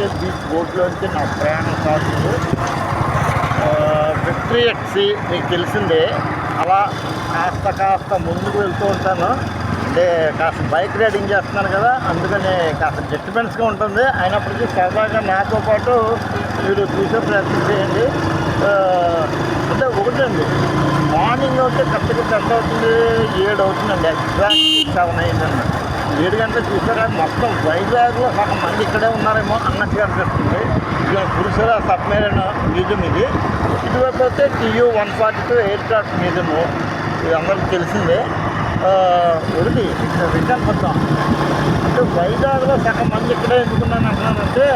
RK beach బోట్లోంచి నా ప్రయాణం సాగుతుంది విక్టరీ ఎక్సీ మీకు తెలిసిందే. అలా కాస్త కాస్త ముందుకు వెళ్తూ ఉంటాను. అంటే కాస్త బైక్ రైడింగ్ చేస్తున్నాను కదా అందుకని కాస్త డిస్టర్బెన్స్గా ఉంటుంది. అయినప్పటికీ సరదాగా నాతో పాటు మీరు చూసే ప్రయత్నం చేయండి. అంటే ఒకటండి మార్నింగ్ అయితే కరెక్ట్గా ఎంత అవుతుంది ఏడు అవుతుందండి ఎగ్జాక్ట్ సెవెన్ అయిందండి ఏడు గంటలు చూసారా మొత్తం వైజాగ్లో సగం మంది ఇక్కడే ఉన్నారేమో అన్నట్టుగా అనిపిస్తుంది. ఇక పురుషుల సబ్మెరీన్ మ్యూజియం ఇది. ఇటువైపు అయితే TU one forty two aircraft museum. ఇది అందరికీ తెలిసిందే. ఒకటి రిటర్న్ మొత్తం. అంటే వైజాగ్లో సగం మంది ఇక్కడే ఎందుకున్నాను అంటున్నానంటే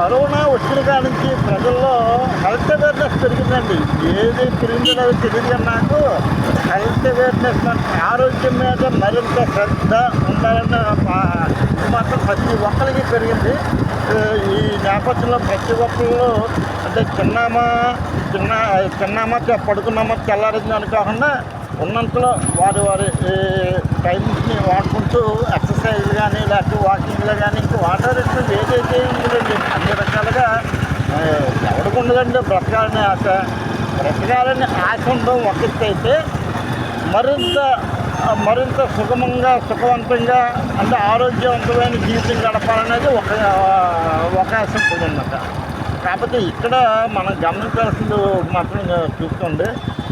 కరోనా వచ్చిన కాడ నుంచి ప్రజల్లో హెల్త్ అవేర్నెస్ పెరిగిందండి. ఏది పెరిగిందో తెలియదు నాకు హెల్త్ అవేర్నెస్ మన ఆరోగ్యం మీద మరింత శ్రద్ధ ఉండాలన్న మాత్రం ప్రతి ఒక్కరికి పెరిగింది. ఈ నేపథ్యంలో ప్రతి ఒక్కళ్ళు అంటే చిన్నామా చిన్న చిన్నామా పడుకున్నామా తెల్లారింది కాకుండా ఉన్నంతలో వారి వారి టైమ్స్ని టైంని వాడుకుంటూ ఎక్సర్సైజ్ కానీ లేకపోతే వాకింగ్లో కానీ ఇంకా వాటర్ ఇస్తుంది ఏదైతే ఉందండి అన్ని రకాలుగా ఎవరికి ఉండదండి బ్రతకాలనే ఆశ. బ్రతకాలని ఆశ ఉండడం ఒకటైతే అయితే మరింత మరింత సుగమంగా సుఖవంతంగా అంటే ఆరోగ్యవంతమైన జీవితం గడపాలనేది ఒక అవకాశం ఉంటుందన్నమాట కాకపోతే ఇక్కడ మనం గమనించాల్సింది మాత్రం చూసుకోండి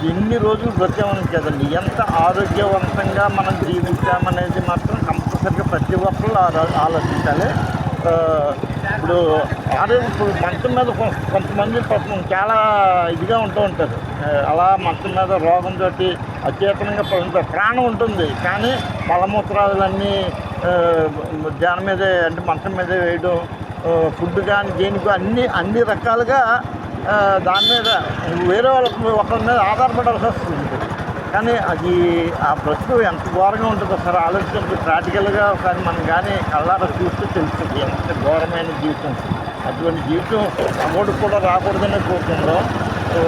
ఎన్ని రోజులు బ్రతికామని కదండి. ఎంత ఆరోగ్యవంతంగా మనం జీవించామనేది మాత్రం కంపల్సరిగా ప్రతి ఒక్కళ్ళు ఆలో- ఆలోచించాలి. ఇప్పుడు ఆరోగ్యం ఇప్పుడు మంచం మీద కొ- కొంతమంది పాపం చాలా ఇదిగా ఉంటూ ఉంటారు. అలా మంచం మీద రోగంతో అచేతనంగా పడుతుంటారు ప్రాణం ఉంటుంది. కానీ మలమూత్రాదులన్నీ దాని మీదే అంటే మంచం మీదే వేయడం ఫుడ్ కానీ దేనికి అన్ని అన్ని రకాలుగా దాని మీద వేరే వాళ్ళకి ఒకరి మీద ఆధారపడాల్సి వస్తుంది. కానీ అది ఆ ప్రశ్న ఎంత ఘోరంగా ఉంటుందో సార్ ఆలోచించి ప్రాక్టికల్గా ఒకసారి మనం కానీ కళ్ళారా చూస్తే తెలుస్తుంది ఎంత ఘోరమైన జీవితం. అటువంటి జీవితం అమౌంట్ కూడా రాకూడదనే కోరుకుందాం సో,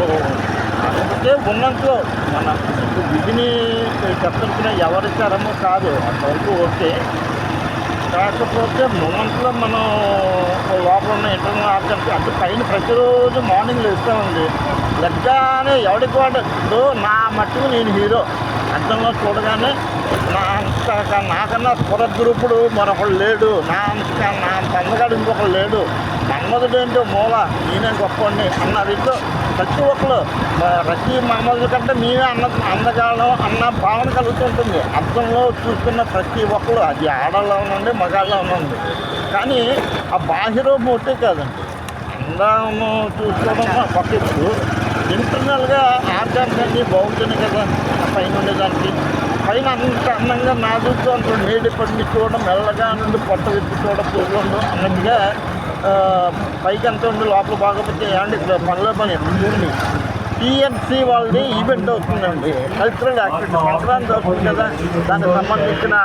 కాకపోతే ఉన్నంతలో మన విధిని చెప్పిన ఎవరిచ్చారమో కాదు. అంతవరకు ఓకే. కాకపోతే మొమెంట్లో మనం లోపల ఉన్న ఇంటర్నల్ ఆర్గన్స్ అంటే పైన ప్రతిరోజు మార్నింగ్ లేస్తామండి. లెగ్గానే ఎవడికి వాడు నా మట్టుకు నేను హీరో అర్థంలో చూడగానే నా అంత నాకన్నా స్వరద్రూపుడు మరొకడు లేడు. నా అంత నా అంత అందగాడు ఇంకొకడు లేడు. మన్మధుడు ఏంటో మూల నేనే గొప్పండి అన్న రీతిలో ప్రతి ఒక్కరు ప్రతి మామూలు కంటే మేమే అన్న అందగాళ్ళం అన్న భావన కలుగుతుంటుంది అర్థంలో చూస్తున్న ప్రతి ఒక్కరు అది ఆడల్లో ఉండండి మగాళ్ళలో ఉండండి. కానీ ఆ బాహ్యరూపం ఒకటే కాదండి. అందము చూసుకోవడం పక్కకు ఇంటర్నల్గా ఆర్గాన్స్ అన్నీ బాగుంటుంది కదా ఆ పైన ఉండేదానికి. పైన అంత అందంగా నాదుతూ అంటారు నీటి పడి చూడడం మెల్లగా నుండి పొట్ట విప్పి చూడడం చూడడం అన్నట్టుగా పైకి ఎంత ఉంది లోపల బాగోకపోతే ఏమండి ఇక్కడ పనిలో పని ఉంది టీఎన్సీ వాళ్ళది ఈవెంట్ అవుతుందండి. కల్చరల్ యాక్టివిటీ సంక్రాంతి అవుతుంది కదా. దానికి సంబంధించిన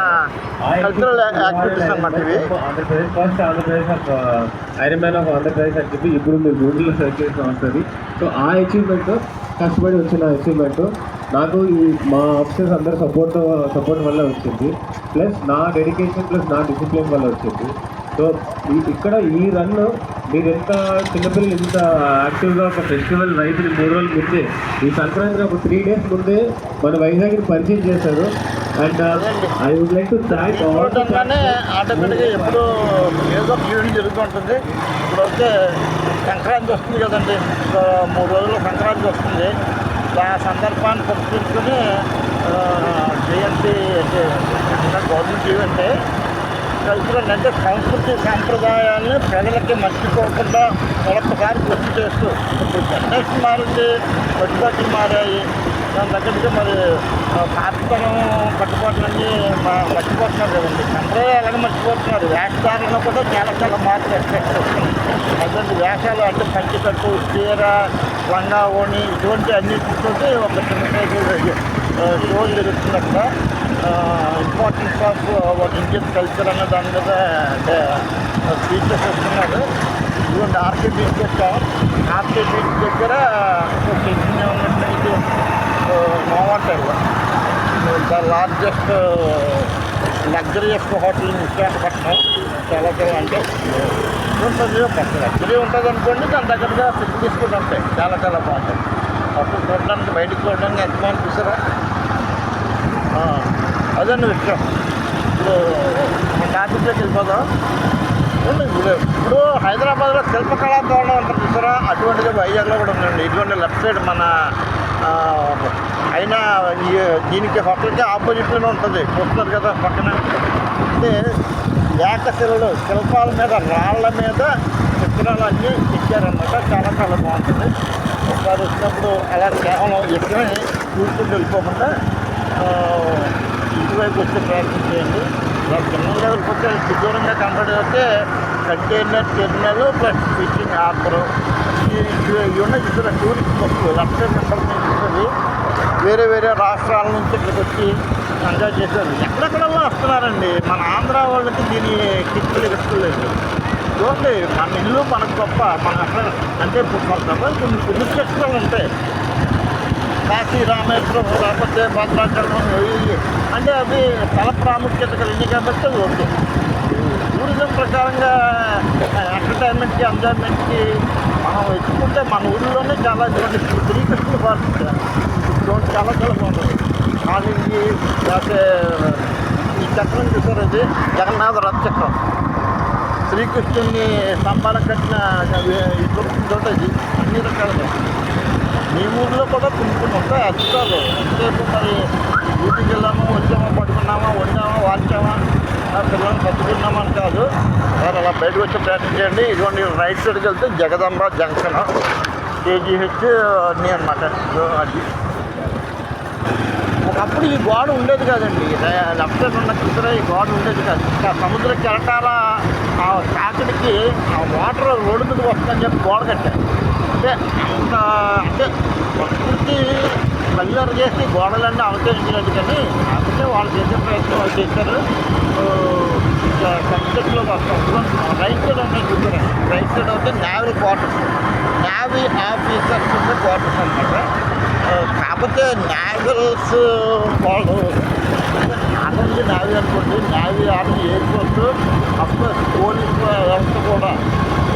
కల్చరల్ యాక్టివిటీస్ అన్నమాట ఇవి. Andhra Pradesh first Andhra Pradesh iron man of Andhra Pradesh అని చెప్పి ఇప్పుడు మీరు గూగుల్లో సెర్చ్ చేసిన వస్తుంది. సో ఆ అచీవ్మెంట్ కష్టపడి వచ్చిన అచీవ్మెంట్ నాకు ఈ మా ఆఫీసర్స్ అందరు సపోర్ట్ సపోర్ట్ వల్ల వచ్చింది. ప్లస్ నా డెడికేషన్ ప్లస్ నా డిసిప్లిన్ వల్ల వచ్చింది. సో ఇక్కడ ఈ రన్ మీరు ఎంత చిన్నపిల్లలు ఇంత యాక్టివ్గా ఒక ఫెస్టివల్ రైతులు మూడు రోజుల ముందే ఈ సంక్రాంతి ఒక త్రీ డేస్ ముందే మన వైజాగ్ని పరిచయం చేశారు. And I would like to thank ఆటోమేటిక్గా ఎప్పుడు ఏదో ఒక ఈవెంట్ జరుగుతుంటుంది. ఇప్పుడు వస్తే సంక్రాంతి వస్తుంది కదండి. మూడు రోజులు సంక్రాంతి వస్తుంది. ఆ సందర్భాన్ని పురస్కరించుకొని జయంతి అంటే గవర్నమెంట్ ఈవెంటే కల్చరల్ అంటే సంస్కృతి సాంప్రదాయాలను ప్రజలకి మర్చిపోకుండా మరొకసారి గుర్తు చేస్తూ ఇప్పుడు జనరేషన్ మారింది కట్టుబాట్లు మారాయి. దాని తగ్గట్టుగా మరి ఆ, పాతతనం కట్టుబాట్లన్నీ మర్చిపోతున్నారు కదండి. సంప్రదాయాలను మర్చిపోతున్నారు. వేషధారణలో కూడా చాలా చాలా మార్పులు ఎక్స్పెక్ట్ వస్తుంది అటువంటి వేషాలు అంటే పంచికట్టు చీర లంగా ఓణి ఇటువంటి అన్నిటితోటి ఒక చిన్న సైజు షో జరుగుతుంది importance of our Indian culture అన్న దాని మీద అంటే స్పీచెస్ ఇస్తున్నారు ఇదిగోండి ఆర్కే బీచ్ వచ్చాం ఆర్కే బీచ్ దగ్గర ఒక చిన్న ఉన్నట్టు Novotel the largest luxurious hotel Visakhapatnam చాలా చాలా అంటే ఉంటుంది లగ్జరీ ఉంటుంది అనుకోండి దాని దగ్గరగా ఫెసిలిటీస్ కూడా ఉంటాయి చాలా చాలా బాగుంటాయి అప్పుడు చూడడానికి బయటకు చూడడానికి ఎంత బాగుంది చూసారా అదన్న విషయం. ఇప్పుడు మన టాపిక్లోకి వెళ్ళిపోదాం ఇప్పుడు ఇప్పుడు హైదరాబాద్లో శిల్పకళా భవనం అంటారు చూసారా? అటువంటిది వైజాగ్లో కూడా ఉందండి. ఇటువంటి లెఫ్ట్ సైడ్ మన అయినా ఈ దీనికి హోటల్కి ఆపోజిట్లోనే ఉంటుంది. చూస్తున్నారు కదా పక్కన. అంటే ఏకశిలలు శిల్పాల మీద రాళ్ళ మీద చిత్రాలు అన్నీ ఇచ్చారన్నమాట చాలా చాలా బాగుంటుంది. ఒకసారి వచ్చినప్పుడు అలా కేవలం ఎక్కడే చూసుకుంటూ వెళ్ళిపోకుండా వైపు వచ్చే ప్రయత్నం చేయండి. ఇలా లెవెల్ వెళ్ళిపోతే దూరంగా కనబడితే container terminal plus fishing harbour ఇవన్నీ ఇక్కడ టూరిస్ట్ బస్సులు లక్ష చూస్తుంది వేరే వేరే రాష్ట్రాల నుంచి ఇక్కడికి వచ్చి ఎంజాయ్ చేశారు ఎక్కడెక్కడల్లో వస్తున్నారండి? మన ఆంధ్ర వాళ్ళకి దీని కిట్లు ఇస్తలేదు చూడండి మన ఇల్లు మనకు గొప్ప. మన అక్కడ అంటే ఇప్పుడు కొంతమంది కొన్ని పుణ్యక్షేత్రాలు ఉంటాయి. కాశీ రామేశ్వరం లేకపోతే భద్రాచలం అంటే అవి స్థల ప్రాముఖ్యత కలిగి కాబట్టి అది టూరిజం ప్రకారంగా ఎంటర్టైన్మెంట్కి ఎంజాయ్మెంట్కి మనం వెతుకుంటే మన ఊళ్ళోనే చాలా చూడండి శ్రీకృష్ణ పార్క్ చూడండి చాలా చాలా బాగుంటుంది కాలింగి లేకపోతే ఈ చక్రం చూసారు అది జగన్నాథ రథ చక్రం శ్రీకృష్ణుని స్తంభాలకు కట్టిన ఇటు ఇది అన్ని రకాలుగా మీ ఊర్లో కూడా కొన్ని ఉంటాయి అద్భుతాలు. ఎంతసేపు మరి ఊరికి వెళ్ళాము వచ్చామా పడుకున్నామా వండామా వాల్చామా ఆ పిల్లల్ని పట్టుకున్నామా అని కాదు. సార్ అలా బయటకు వచ్చి ప్రయత్నం చేయండి. ఇటువంటి రైట్ సైడ్కి వెళ్తే జగదంబ జంక్షన్ కేజీహెచ్ అన్నీ అనమాట అది. అప్పుడు ఈ గోడ ఉండేది కాదండి. లెఫ్ట్ సైడ్ ఉన్న చిత్ర ఈ గోడ ఉండేది కాదు. సముద్ర కెరటాల ఆ తాకిడికి ఆ వాటర్ రోడ్డు వస్తుందని చెప్పి గోడ కట్టారు. అంటే అంత అంటే ప్రకృతి కల్లర్ చేసి గోడలన్నీ అవతరించినట్టు కానీ కాకపోతే వాళ్ళు చేసే ప్రయత్నం వాళ్ళు చేశారు. సబ్జెక్ట్లో వస్తాం. రైట్ సైడ్ ఉన్నాయి చూసారా రైట్ సైడ్ అయితే నేవీ క్వార్టర్స్. నేవీ ఆఫీసర్స్ ఉండే క్వార్టర్స్ అనమాట కాకపోతే నావల్స్ వాళ్ళు ఆర్మీ నావీ అనుకోండి navy army air force of course police వ్యవస్థ కూడా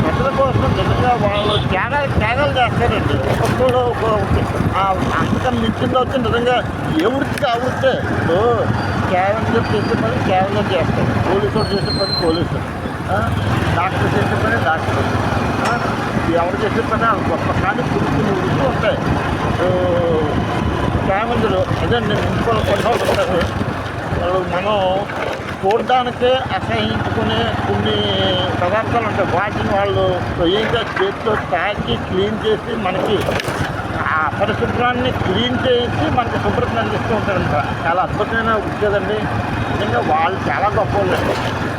ప్రజల కోసం నిజంగా వాళ్ళు త్యాగాలు త్యాగాలు చేస్తారండి. ఒక్కొక్కడు ఒక్కొక్క ఆ అంతకన్నా మించింది వచ్చి నిజంగా ఏ వృత్తికి ఆ వృత్తే? ఇప్పుడు కేవలం చేసే పని కేవలం చేస్తారు పోలీసు వాడు చేసే పని పోలీసు డాక్టర్ చేసే పని డాక్టర్. ఎవరు చేసే పని? గొప్ప కానీ కొన్ని కొన్ని ఉంటాయి. ఫ్యామిలీలు అదే నేను ఇంట్లో పడ్డాలు ఉంటారు వాళ్ళు మనం చూడడానికే అసహించుకునే కొన్ని పదార్థాలు ఉంటాయి. వాటిని వాళ్ళు స్వయంగా చేతితో తాకి క్లీన్ చేసి మనకి ఆ పరిశుభ్రాన్ని క్లీన్ చేసి మనకి శుభ్రత అందిస్తూ ఉంటారంట. చాలా అద్భుతమైన ఉద్యోగండి నిజంగా వాళ్ళు చాలా గొప్ప వాళ్ళు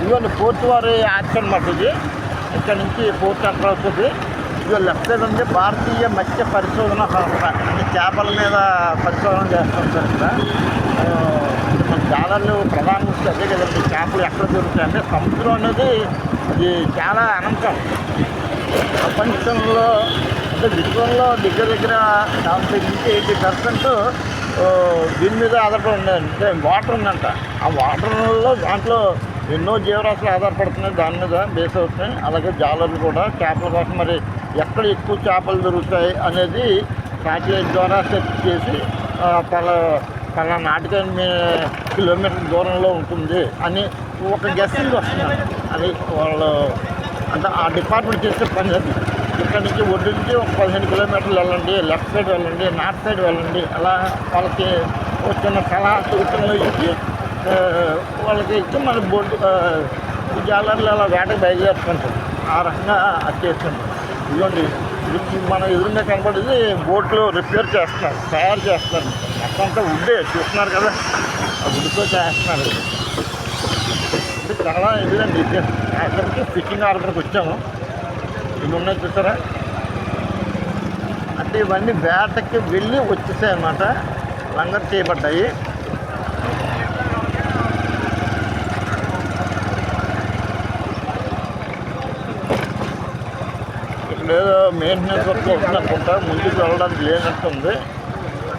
ఇవన్నీ పోర్టు వారి యాక్ట్ అనమాట ఇది. ఇక్కడ నుంచి పోర్ట్ అక్కడ అవుతుంది ఇక లెఫ్ట్ సైడ్ ఉంది భారతీయ మత్స్య పరిశోధన సంస్థ. అంటే చేపల మీద పరిశోధన చేస్తుంటారు ఇక్కడ. మన జాలర్లు ప్రధాన దృష్టి అదే కదండి చేపలు ఎక్కడ దొరుకుతాయి అంటే సముద్రం అనేది ఇది చాలా అనంతం. ప్రపంచంలో అంటే విశ్వంలో దగ్గర దగ్గర డెబ్బై నుంచి ఎయిటీ పర్సెంట్ దీని మీద ఆధారపడి ఉంది అంటే వాటర్ ఉందంట. ఆ వాటర్లో దాంట్లో ఎన్నో జీవరాశులు ఆధారపడుతున్నాయి. దాని మీద బేస్ అవుతున్నాయి. అలాగే జాలర్లు కూడా చేపల కోసం మరి ఎక్కడ ఎక్కువ చేపలు దొరుకుతాయి అనేది సాటిలైట్ ద్వారా సెర్చ్ చేసి పలా పలా నాటిక కిలోమీటర్ దూరంలో ఉంటుంది అని ఒక గెస్సింగ్ వస్తున్నారు. అది వాళ్ళు అంటే ఆ డిపార్ట్మెంట్ చేసే పని అది. ఇక్కడ నుంచి ఒడ్డు నుంచి ఒక పదిహేను కిలోమీటర్లు వెళ్ళండి లెఫ్ట్ సైడ్ వెళ్ళండి నార్త్ సైడ్ వెళ్ళండి అలా వాళ్ళకి వచ్చిన సలహా సూచనలు ఇచ్చి వాళ్ళకి ఇచ్చి మన బోర్డు జాలర్లు అలా వేటకు బయలుదేరుతుంటారు. ఆ రకంగా అది చేస్తుంటారు. ఇదిగోండి మనం మన ఎదురుగా కనపడేది బోట్లు రిపేర్ చేస్తున్నారు తయారు చేస్తున్నారు. మొత్తం ఉండే చూస్తున్నారు కదా. ఆ ఉడితో చేస్తున్నారు. ఇది చాలా ఇదిగండి. అక్కడికి ఫిషింగ్ ఆర్డర్కి వచ్చాము. ఇవి ఉన్నాయి చూసారా? అంటే ఇవన్నీ వేటకి వెళ్ళి వచ్చేసాయి అన్నమాట. లంగర్ చేయబడ్డాయి ఇక్కడ ఏదో మెయింటెనెన్స్ వర్క్ అవుతుంది అనుకుంటా ముందుకు వెళ్ళడానికి లేనట్టుంది.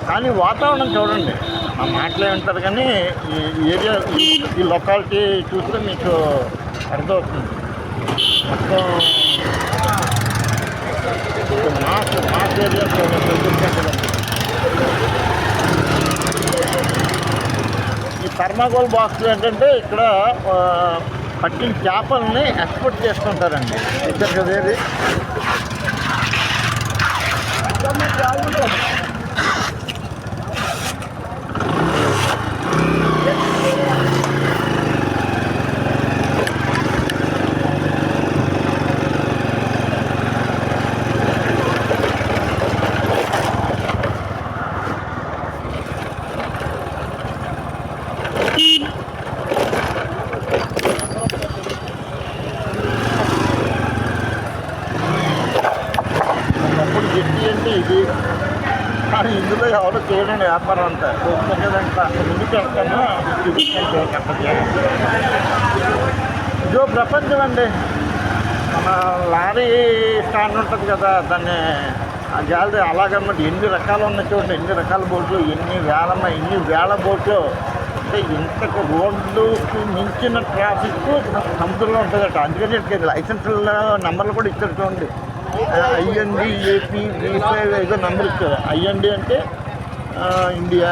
కానీ వాతావరణం చూడండి. ఆ మాటలే ఉంటారు కానీ ఈ ఏరియా ఈ- లొకాలిటీ చూస్తే మీకు అర్థమవుతుంది. మొత్తం మాస్ మాస్ ఏరియా ఈ థర్మాకోల్ బాక్స్లు ఏంటంటే ఇక్కడ పట్టిన చేపల్ని ఎక్స్పోర్ట్ చేసుకుంటారండి ఇద్దరు కదా Oh, వ్యాపారం అంతా. ముందుకు వెళ్తాను ఇదో ప్రపంచం అండి. మన లారీ స్టాండ్ ఉంటుంది కదా దాన్ని ఆ జాలి అలాగన్నమాట ఎన్ని రకాలు ఉన్నాయి చూడండి. ఎన్ని రకాల బోట్లు ఎన్ని వేల ఎన్ని వేల బోట్లు. అంటే ఇంతకు రోడ్డుకి మించిన ట్రాఫిక్ సముద్రంలో ఉంటుందట. అందుకని ఇక్కడ లైసెన్స్ నెంబర్లు కూడా ఇచ్చారు చూడండి. ఐఎన్డి ఏపీ బీ ఫైవ్ ఏదో నెంబర్ ఇచ్చారు. ఐఎన్డి అంటే ఇండియా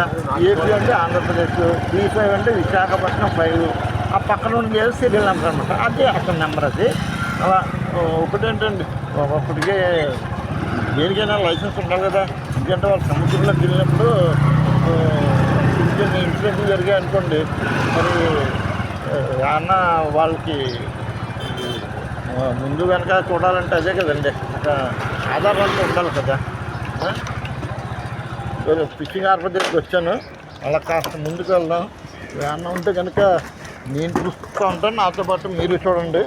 ఏపీ అంటే ఆంధ్రప్రదేశ్ బీ ఫైవ్ అంటే విశాఖపట్నం ఫైవ్. ఆ పక్కన ఉండే సీరియల్ నెంబర్ అనమాట అదే అక్కడ నెంబర్ అది. అలా ఒకటేంటండి ఒకప్పటికే దేనికైనా లైసెన్స్ ఉండాలి కదా. ఎందుకంటే వాళ్ళు సముద్రంలోకి వెళ్ళినప్పుడు ఆ, ఇన్సిడెంట్లు జరిగాయి అనుకోండి. మరి అన్న వాళ్ళకి ముందు వెనక చూడాలంటే అదే కదండి. ఒక ఆధారాలతో ఉండాలి కదా. ఫిషింగ్ హార్బర్ దగ్గరికి వచ్చాను. అలా కాస్త ముందుకు వెళ్దాం. ఏమన్నా ఉంటే కనుక నేను చూస్తూ ఉంటాను. నాతో పాటు మీరు చూడండి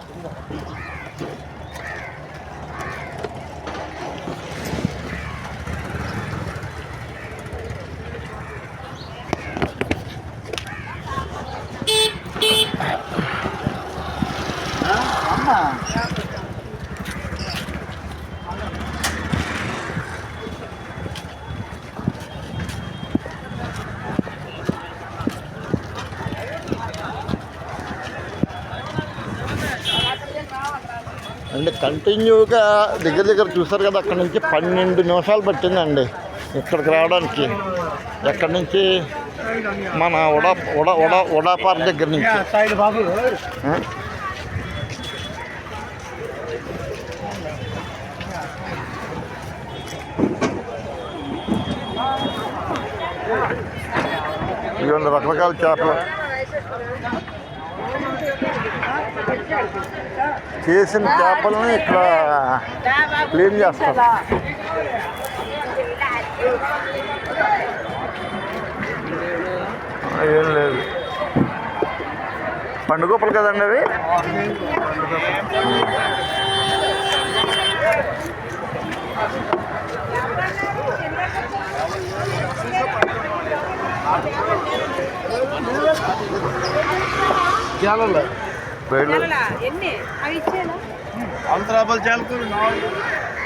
అంటే కంటిన్యూగా దగ్గర దగ్గర చూసారు కదా అక్కడ నుంచి పన్నెండు నిమిషాలు పట్టిందండి ఇక్కడికి రావడానికి. ఎక్కడి నుంచి? మన ఉడా ఉడా ఉడా ఉడా పార్క్ దగ్గర నుంచి? ఇవన్నీ రకరకాల చేపలు. చేసిన చేపలను ఇక్కడ క్లీన్ చేస్తారు ఏం లేదు. పండుగప్పలు కదండి అవి? చాలా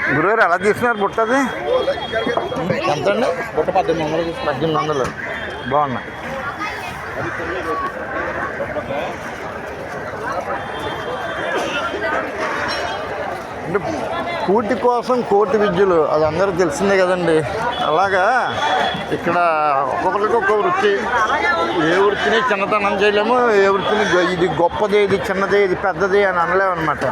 గురుగారు ఎలా తీసినారు బుట్టది ఎంత అండి బుట్ట పద్దెనిమిది వందలు పద్దెనిమిది వందలు. బాగున్నాయి అంటే కూటి కోసం కోటి విద్యలు అది అందరూ తెలిసిందే కదండి. అలాగా ఇక్కడ ఒక్కొక్కరికి ఒక్కొక్క వృత్తి. ఏ వృత్తిని చిన్నతనం చేయలేము ఏ వృత్తిని ఇది గొప్పది ఇది చిన్నది ఇది పెద్దది అని అనలేము అనమాట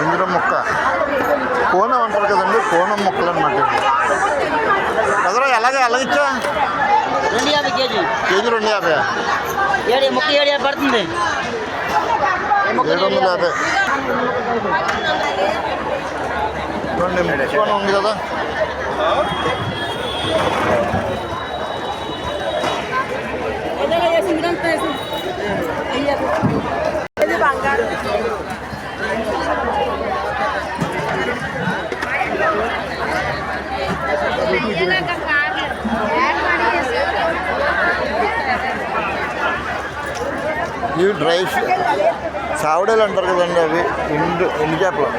ఇందులో మొక్క కోనం అంటారు కదండి కోనం మొక్కలు అనమాట ఎదరో ఎలాగ ఎలాగిచ్చా రెండు యాభై కేజీ? కేజీ రెండు యాభై. ఏడు ముక్క ఏడు యాభై పడుతుంది. ఏడు వందల యాభై. చూడండి ముక్కోన ఉంది కదా. డ్రై కావడేలు అంటారు కదండి అవి. ఎండు ఎండు చేపలు.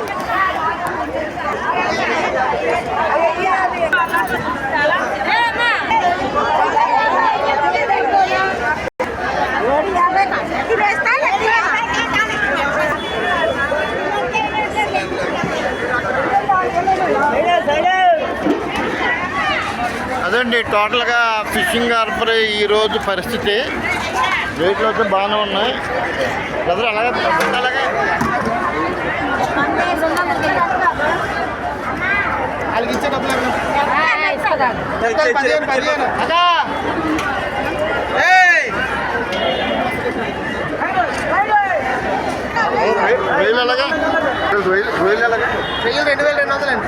అదండి టోటల్గా ఫిషింగ్ హార్బర్ ఈరోజు పరిస్థితి. రేట్లు అయితే బాగానే ఉన్నాయి. బ్రదర్ అలాగే అలాగే. వాళ్ళకి ఇచ్చే డబ్బులు అదా. వేలు ఎలాగా? వేలు వేలు ఎలాగా? రెండు వేల రెండు వందలండి